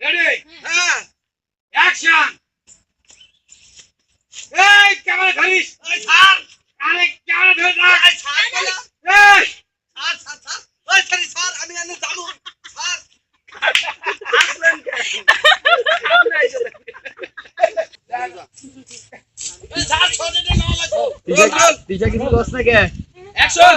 Ready হ্যাঁ action এই camera ধরিস এই ছাড় আরে ক্যামেরা ধরে রাখ এই ওই কে না না অ্যাকশন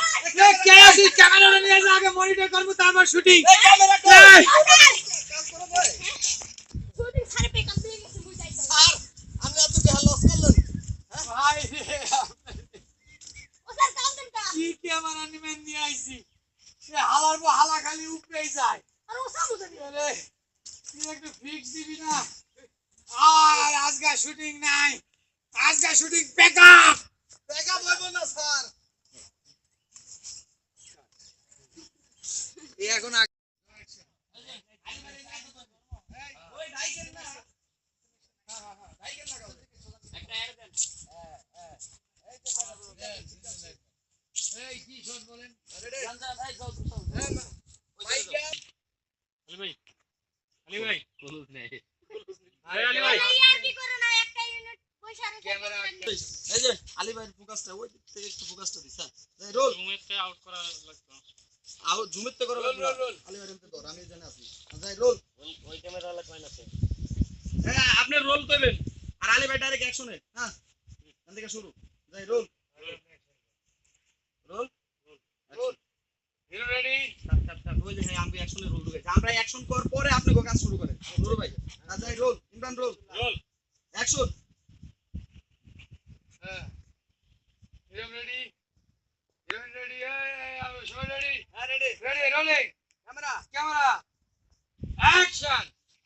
ক্যামেরাটা নিয়ে যা আগে মনিটর করব তারপর শুটিং ভাই কি। ক্যামেরা নিয়ে নিয়ে আইছি? সে হালার পর হালা খালি উপরেই যায়। আরে তুই একটু ফিক্স দিবি না? আর আজকে শুটিং নাই। আজকে শুটিং ব্যাকআপ ব্যাকআপ হইব না স্যার। এখন এই কি শট বলেন আলী ভাই আরে আলী ভাই এই যে আলী ভাইয়ের ফোকাসটা ওই দিক থেকে একটু ফোকাসটা দিস হ্যাঁ। রোল। আউট করা লাগতো আহো ঝুমিত তো করো রোল, রোল, রোল। আলী ভাইয়ের এমনি ধর আমি জানি আছি। যাই রোল। ওই ক্যামেরা লাগবে না তো। হ্যাঁ আপনি রোল করবেন আর আলী ভাই ডাইরেক্ট অ্যাকশনে হ্যাঁ? এখান থেকে শুরু। যাই roll. Roll? Roll. Hero ready ওই যে হ্যাঁ আমি অ্যাকশনে রোল ঢুকেছি। আমরা অ্যাকশন করার পরে আপনি কাজ শুরু করেন। নুরু ভাই। হ্যাঁ যাই roll. Imran roll. Roll. Action হ্যাঁ হিরো রেডি হিরো রেডি এই আমি সবাই রেডি হ্যাঁ ready ready rolling camera camera action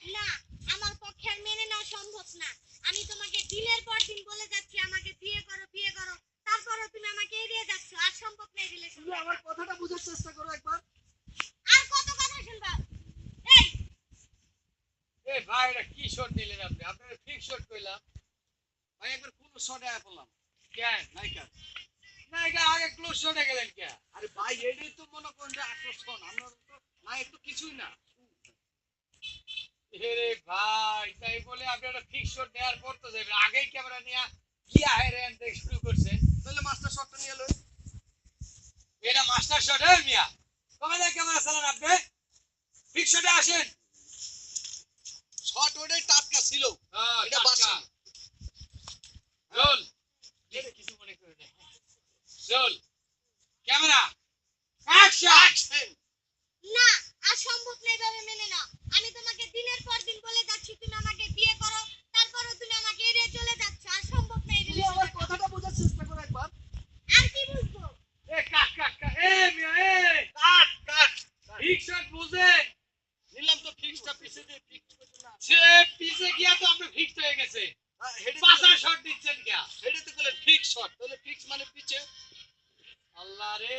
না আমার পক্ষে আর মেনে নেওয়া সম্ভব না। আমি তোমাকে দিনের পর দিন বলে যাচ্ছি আমাকে বিয়ে করো বিয়ে করো। তারপরে তুমি আমাকে এড়িয়ে যাচ্ছ আর সম্ভব নেই রিলেশন আমার কথাটা বোঝার চেষ্টা করো একবার। আর কত কথা শুনবা? এই! এই ভাই এটা কি শট দিলেন আপনি? আপনার ফিক্স শট কইলাম। ভাই একবার কোন শটে আয়া পড়লাম কেন? নাইকা না এটা আগে ক্লোজ শটে গেলেন কে? আরে ভাই এটাই তো মনে করেন যে আকর্ষণ আমরা তো না একটু কিছুই না। রে ভাই তাই বলে আপনি একটা ফিক্স শট দেওয়ার পর তো যাবেন আগেই ক্যামেরা নিয়ে গিয়া হেরেন থেকে শুরু করছেন। তাহলে মাস্টার শটটা নিয়ে এলো এটা মাস্টার শট হ্যাঁ মিয়া। কবে যায় ক্যামেরা চালান আপনি? ফিক্স শটে আসেন। শট ওটাই টাটকা ছিল। হ্যাঁ, এটা। বাসি। রোল কিছু মনে করে না রোল ক্যামেরা অ্যাকশন না আর সম্ভব নেই ভাবে মেনে নাও আমি তোমাকে দিনের পর দিন বলে যাচ্ছি তুমি আমাকে বিয়ে করো তারপরে তুমি আমাকে এড়িয়ে চলে যাচ্ছ আর সম্ভব নেই তুমি আমার রিলেশন কথাটা বোঝার চেষ্টা করো একবার আর কি বুঝব এ কাট কাট কাট এ মিয়া এ কাট কাট ফিক্স শট বুঝেন নিলাম তো ফিক্সটা পিছে দিয়ে ফিক্স করতে না সে পিছে গিয়া তো আপনি ফিক্স হয়ে গেছে। হেডে পাঁচা শট দিচ্ছেন হেডে তো বলে ফিক্স শট তাহলে ফিক্স মানে পিছে। আল্লাহ রে।